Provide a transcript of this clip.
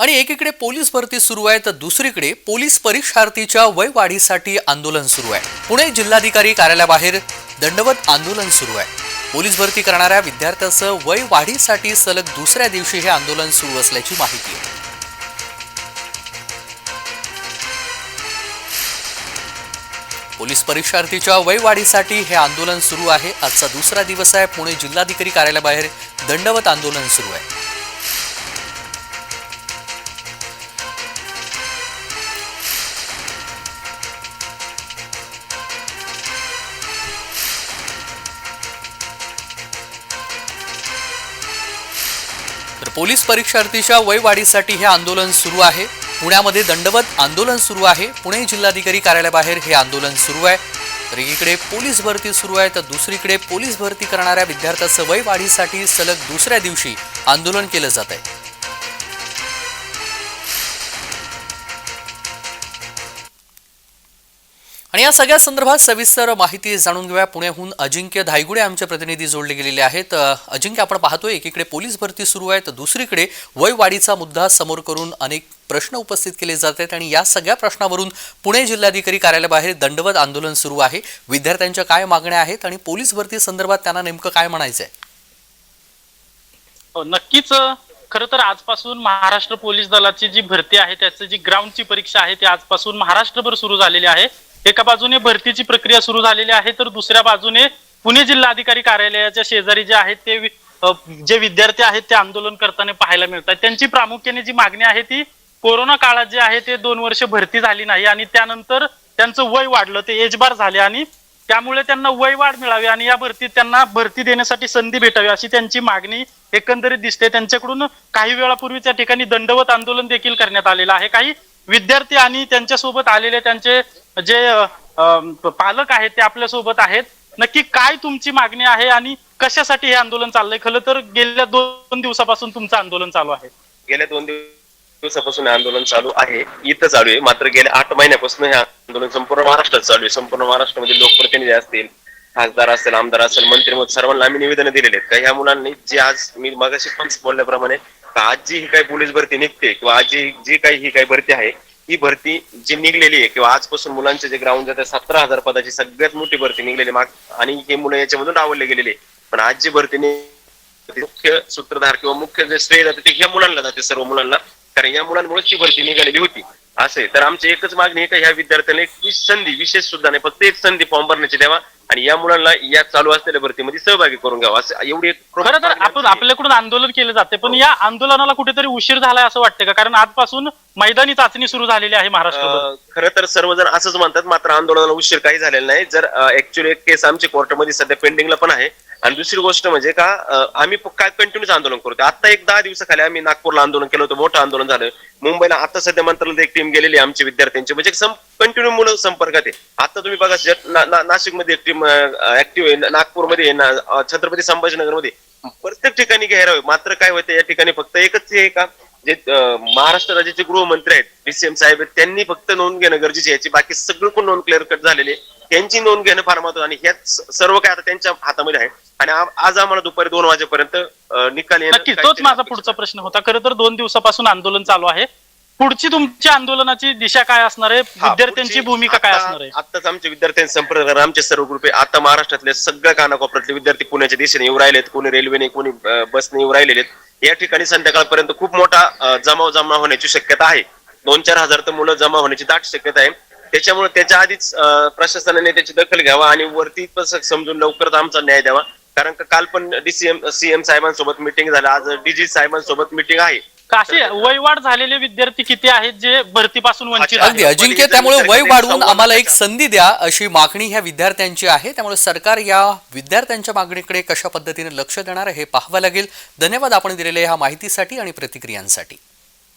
आणि एकीकडे पोलीस भरती सुरू आहे तर दुसरीकडे पोलीस परीक्षार्थीच्या वय वाढीसाठी आंदोलन सुरू आहे. पुणे जिल्हाधिकारी कार्यालयाबाहेर दंडवत आंदोलन सुरू आहे. पोलीस भरती करणाऱ्या विद्यार्थ्याचं वय वाढीसाठी सलग दुसऱ्या दिवशी हे आंदोलन सुरू असल्याची माहिती आहे. पोलीस परीक्षार्थीच्या वय वाढीसाठी हे आंदोलन सुरू आहे. आजचा दुसरा दिवस आहे. पुणे जिल्हाधिकारी कार्यालयाबाहेर दंडवत आंदोलन सुरू आहे. पोलीस परीक्षार्थीच्या वयवाढीसाठी हे आंदोलन सुरू आहे. पुण्यामध्ये दंडवत आंदोलन सुरू आहे. पुणे जिल्हाधिकारी कार्यालयाबाहेर हे आंदोलन सुरू आहे. तर एकीकडे पोलीस भरती सुरू आहे तर दुसरीकडे पोलीस भरती करणाऱ्या विद्यार्थ्याचं वय वाढीसाठी सलग दुसऱ्या दिवशी आंदोलन केलं जात आहे. आणि या सगळ्या संदर्भात सविस्तर माहिती जाणून घेऊया. पुण्याहून अजिंक्य धायगुडे आमचे प्रतिनिधी जोडले गेलेले आहेत. अजिंक्य आपण पाहतोय एकीकडे पोलीस भरती सुरू आहे तर दुसरीकडे वय वाढीचा मुद्दा समोर करून अनेक प्रश्न उपस्थित केले जात आहेत आणि या सगळ्या प्रश्नावरून पुणे जिल्हाधिकारी कार्यालयाबाहेर दंडवत आंदोलन सुरू आहे. विद्यार्थ्यांच्या काय मागण्या आहेत आणि पोलीस भरती संदर्भात त्यांना नेमकं काय म्हणायचं आहे हो, नक्कीच खर तर आजपासून महाराष्ट्र पोलीस दलाची जी भरती आहे त्याची जी ग्राउंडची परीक्षा आहे ती आजपासून महाराष्ट्रभर सुरू झालेली आहे. एका बाजूने भरतीची प्रक्रिया सुरू झालेली आहे तर दुसऱ्या बाजूने पुणे जिल्हाधिकारी कार्यालयाच्या शेजारी जे आहेत ते जे विद्यार्थी आहेत ते आंदोलन करताना पाहायला मिळतात. त्यांची प्रामुख्याने जी मागणी आहे ती कोरोना काळात जे आहे ते दोन वर्ष भरती झाली नाही आणि त्यानंतर त्यांचं वय वाढलं ते एजबार झाले आणि त्यामुळे त्यांना वय वाढ मिळावी आणि या भरतीत त्यांना भरती देण्यासाठी संधी भेटावी अशी त्यांची मागणी एकंदरीत दिसते. त्यांच्याकडून काही वेळापूर्वी त्या ठिकाणी दंडवत आंदोलन देखील करण्यात आलेलं आहे. काही विद्यार्थी आणि त्यांच्यासोबत आलेले त्यांचे जे पालक आहेत ते आपल्यासोबत आहेत. नक्की काय तुमची मागणी आहे आणि कशासाठी हे आंदोलन चाललंय? खरं तर गेल्या दोन दिवसापासून तुमचं आंदोलन चालू आहे. गेल्या दोन दिवसापासून हे आंदोलन चालू आहे. इथं चालू आहे. मात्र गेल्या आठ महिन्यापासून हे आंदोलन संपूर्ण महाराष्ट्रात चालू आहे. संपूर्ण महाराष्ट्रामध्ये लोकप्रतिनिधी असतील खासदार असेल आमदार असेल मंत्री सर्वांना आम्ही निवेदन दिलेले आहेत. का ह्या मुलांनी जे आज मी मगाशी पण बोलल्याप्रमाणे आज जी ही काही पोलीस भरती निघते किंवा आज जी जी काही ही काही भरती आहे ही भरती जी निघलेली आहे किंवा आजपासून मुलांचे जे ग्राउंड जाते सतरा हजार पदाची सगळ्यात मोठी भरती निघलेली माग आणि हे मुलं याच्यामधून डावलले गेलेले पण आज जी भरती मुख्य सूत्रधार किंवा मुख्य जे श्रेय जाते ते ह्या मुलांना जाते सर्व मुलांना. कारण या मुलांमुळेच ती भरती निघालेली होती. असे. तर आमची एकच मागणी आहे का ह्या विद्यार्थ्यांना एक संधी विशेष सुद्धा नाही फक्त एक संधी फॉर्म भरण्याची द्यावा आणि या मुलांना या चालू असलेल्या भरतीमध्ये सहभागी करून घ्यावा. असं एवढी एक खरं तर आपण आपल्याकडून आंदोलन केलं जाते पण या आंदोलनाला कुठेतरी उशीर झालाय असं वाटतं का? कारण आजपासून मैदानी चाचणी सुरू झालेली आहे महाराष्ट्रावर अं, खरं तर सर्वजण असंच म्हणतात मात्र आंदोलनाला उशीर काही झालेला नाही. जर ऍक्च्युली एक केस आमची कोर्टामध्ये सध्या पेंडिंगला पण आहे. आणि दुसरी गोष्ट म्हणजे का आम्ही काय कंटिन्यूच आंदोलन करतो आता एक दहा दिवसाखाली आम्ही नागपूरला आंदोलन केलं होतं मोठं आंदोलन झालं. मुंबईला आता सध्या मंत्रालयात एक टीम गेलेली आमच्या विद्यार्थ्यांची. म्हणजे कंटिन्यू मुलं संपर्कात आहे. आता तुम्ही बघा नाशिकमध्ये एक टीम ऍक्टिव्ह आहे नागपूरमध्ये ना छत्रपती संभाजीनगरमध्ये. प्रत्येक ठिकाणी घ्यायला मात्र काय होतं या ठिकाणी फक्त एकच हे का जे महाराष्ट्र राज्याचे गृहमंत्री आहेत डीसीएम साहेब आहेत त्यांनी फक्त नोंद घेणं गरजेची याची बाकी सगळं पण नोंद क्लिअर कट झालेली आहे. त्यांची नोंद घेणं फार महत्वाचं आणि ह्यात स- सर्व काय आता त्यांच्या हातामध्ये आहे. आणि आज आम्हाला दुपारी दोन वाजेपर्यंत निकाल येणं नक्की तोच माझा पुढचा प्रश्न होता. खरं तर दोन दिवसापासून आंदोलन चालू आहे. पुढची तुमची आंदोलनाची दिशा काय असणार आहे? विद्यार्थ्यांची भूमिका काय असणार आहे? आताच आमचे विद्यार्थ्यांचे संपर्क आमचे सर्व ग्रुप आता महाराष्ट्रातले सगळ्या कानाकोपऱ्यातले विद्यार्थी पुण्याच्या दिशेने येऊ राहिलेत. कोणी रेल्वेने कोणी बसने येऊ राहिलेले या ठिकाणी संध्याकाळपर्यंत खूप मोठा जमाव जमा होण्याची शक्यता आहे. दोन चार हजार तर मुलं जमा होण्याची दाट शक्यता आहे. त्याच्यामुळे त्याच्या आधीच प्रशासनाने त्याची दखल घ्यावा आणि वरती समजून लवकरच आमचा न्याय द्यावा. कारण का काल पण डीसीएम सीएम साहेबांसोबत मिटिंग झाली. आज डीजी साहेबांसोबत मिटिंग आहे. असे वयवाढ झालेले विद्यार्थी किती आहेत जे भरतीपासून वंचित. अगदी अजिंक्य. त्यामुळे वय वाढवून आम्हाला एक संधी द्या अशी मागणी ह्या विद्यार्थ्यांची आहे. त्यामुळे सरकार या विद्यार्थ्यांच्या मागणीकडे कशा पद्धतीने लक्ष देणार हे पाहावं लागेल. धन्यवाद आपण दिलेल्या ह्या माहितीसाठी आणि प्रतिक्रियांसाठी.